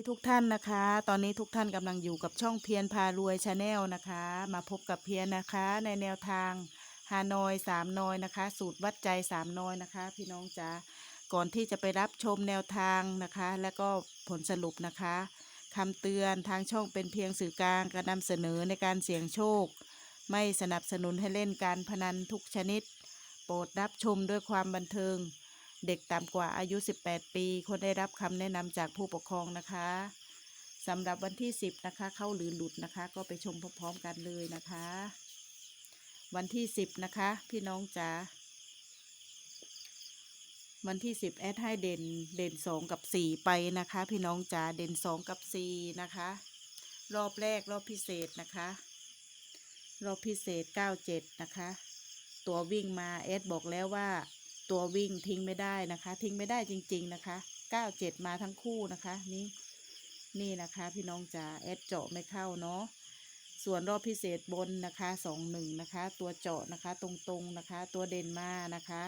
ที่ทุกท่านนะคะ ตอนนี้ทุกท่านกำลังอยู่กับช่องเพียรพารวยชาแนลนะคะ มาพบกับเพียรนะคะ ในแนวทางฮานอยสามนอยนะคะ สูตรวัดใจสามนอยนะคะ พี่น้องจ๋าก่อนที่จะไปรับชมแนวทางนะคะ และก็ผลสรุปนะคะคำเตือนทางช่องเป็นเพียงสื่อกลางการนำเสนอในการเสี่ยงโชค ไม่สนับสนุนให้เล่นการพนันทุกชนิด โปรดรับชมด้วยความบันเทิง เด็กต่ำกว่าอายุ 18 ปีควรได้รับคำแนะนำจากผู้ปกครองนะคะสำหรับวันที่ 10 นะคะ เข้าหรือหลุดนะคะ ก็ไปชมพร้อมๆกันเลยนะคะ วันที่ 10 นะคะ พี่น้องจ๋าวันที่ 10 แอดให้เด่นเด่น 2 กับ 4 ไปนะคะ พี่น้องจ๋าเด่น 2 กับ 4 นะคะ รอบแรกรอบพิเศษนะคะ รอบพิเศษ 97 นะคะ ตัววิ่งมาแอดบอกแล้วว่า ตัววิ่งทิ้งไม่ได้นะคะ ทิ้งไม่ได้จริง ๆ นะคะ97มาทั้งคู่นะคะ นี่นี่นะคะพี่น้องจ๋าแอดเจาะไม่เข้าเนาะส่วนรอบพิเศษบนนะคะ21นะคะ ตัวเจาะนะคะตรงๆนะคะ ตัวเด่นมานะคะ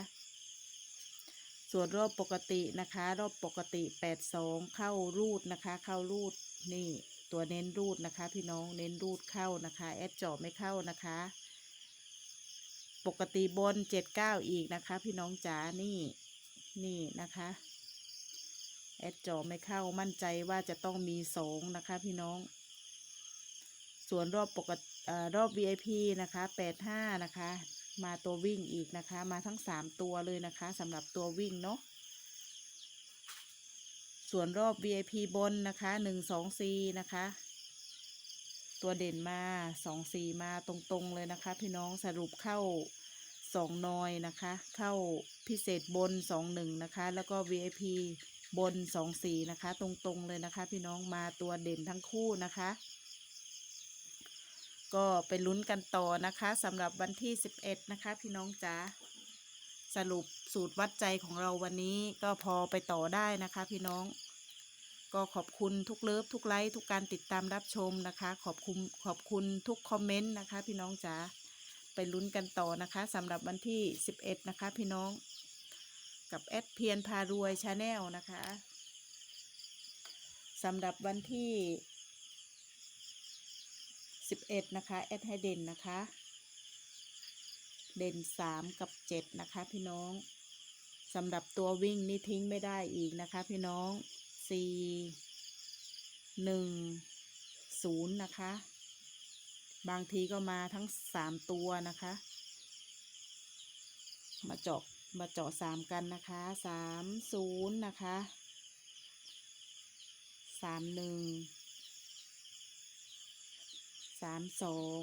ส่วนรอบปกตินะคะ รอบปกติ82เข้ารูดนะคะ เข้ารูดนี่ตัวเน้นรูดนะคะ พี่น้องเน้นรูดเข้านะคะแอดเจาะไม่เข้านะคะ ปกติบนเจ็ดเก้าอีกนะคะ พี่น้องจ๋านี่นี่นะคะแอดจอไม่เข้ามั่นใจว่าจะต้องมีสองนะคะพี่น้อง ส่วนรอบปกติรอบ VIP นะคะแปดห้านะคะ มาตัววิ่งอีกนะคะ มาทั้งสามตัวเลยนะคะสำหรับตัววิ่งเนาะส่วนรอบ VIP บนนะคะหนึ่งสองสี่นะคะ ตัวเด่นมาสองสี่มาตรงๆเลยนะคะ พี่น้องสรุปเข้าสองนอยนะคะ เข้าพิเศษบนสองหนึ่งนะคะ แล้วก็ VIP บนสองสี่นะคะ ตรงๆเลยนะคะ พี่น้องมาตัวเด่นทั้งคู่นะคะ ก็ไปลุ้นกันต่อนะคะสำหรับวันที่ 11 นะคะ พี่น้องจ๋าสรุปสูตรวัดใจของเราวันนี้ก็พอไปต่อได้นะคะ พี่น้อง ก็ขอบคุณทุกเลิฟทุกไลค์ทุกการติดตามรับชมนะคะ ขอบคุณขอบคุณทุกคอมเมนต์นะคะ พี่น้องจ๋าไปลุ้นกันต่อนะคะสำหรับวันที่ 11 นะคะ พี่น้อง กับแอดเพียนพารวยชาแนลนะคะสำหรับวันที่ 11 นะคะแอดให้เด่นนะคะ เด่น 3 กับ 7 นะคะ พี่น้องสำหรับตัววิ่งนี่ทิ้งไม่ได้อีกนะคะ พี่น้อง สี่หนึ่งศูนย์นะคะ บางทีก็มาทั้งสามตัวนะคะ มาเจาะมาเจาะสามกันนะคะสามศูนย์นะคะสามหนึ่งสามสอง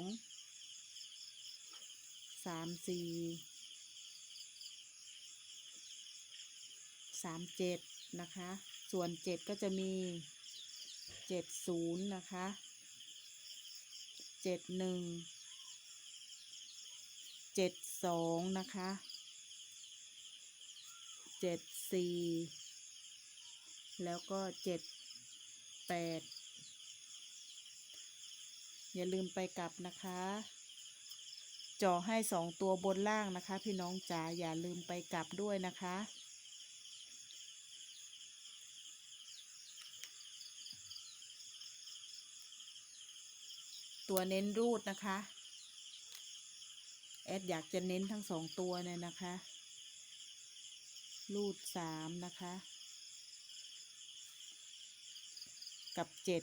สามสี่สามเจ็ด นะคะ ส่วนเจ็ดก็จะมีเจ็ดศูนย์นะคะเจ็ดหนึ่งเจ็ดสองนะคะเจ็ดสี่แล้วก็เจ็ดแปดอย่าลืมไปกลับนะคะจ่อให้สองตัวบนล่างนะคะ พี่น้องจ๋าอย่าลืมไปกลับด้วยนะคะ ตัวเน้นรูดนะคะ แอดอยากจะเน้นทั้งสองตัวเนี่ยนะคะ รูดสามนะคะ กับเจ็ด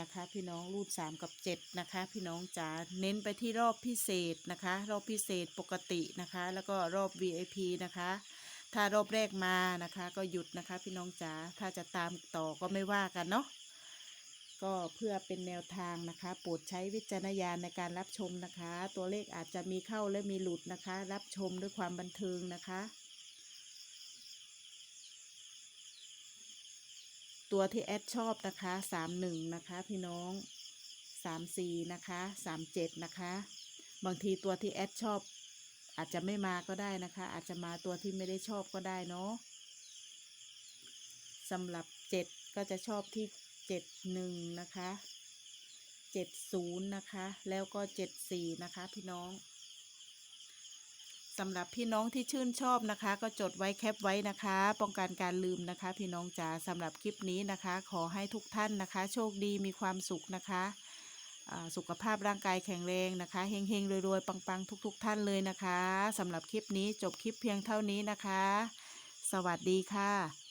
นะคะ พี่น้องรูดสามกับเจ็ดนะคะ พี่น้องจ๋าเน้นไปที่รอบพิเศษนะคะ รอบพิเศษปกตินะคะ แล้วก็รอบ VIP นะคะถ้ารอบแรกมานะคะ ก็หยุดนะคะ พี่น้องจ๋าถ้าจะตามต่อก็ไม่ว่ากันเนาะ ก็เพื่อเป็นแนวทางนะคะ โปรดใช้วิจารณญาณในการรับชมนะคะ ตัวเลขอาจจะมีเข้าและมีหลุดนะคะ รับชมด้วยความบันเทิงนะคะ ตัวที่แอดชอบนะคะสามหนึ่งนะคะ พี่น้องสามสี่นะคะสามเจ็ดนะคะบางทีตัวที่แอดชอบ อาจจะไม่มาก็ได้นะคะ อาจจะมาตัวที่ไม่ได้ชอบก็ได้เนาะสำหรับเจ็ดก็จะชอบที่ เจ็ดหนึ่งนะคะเจ็ดศูนย์นะคะ แล้วก็เจ็ดสี่นะคะพี่น้องสำหรับพี่น้องที่ชื่นชอบนะคะ ก็จดไว้แคปไว้นะคะ ป้องกันการลืมนะคะ พี่น้องจ๋าสำหรับคลิปนี้นะคะ ขอให้ทุกท่านนะคะ โชคดีมีความสุขนะคะสุขภาพร่างกายแข็งแรงนะคะเฮงๆรวยๆปังๆ ทุก ๆ ท่านเลยนะคะสำหรับคลิปนี้จบคลิปเพียงเท่านี้นะคะ สวัสดีค่ะ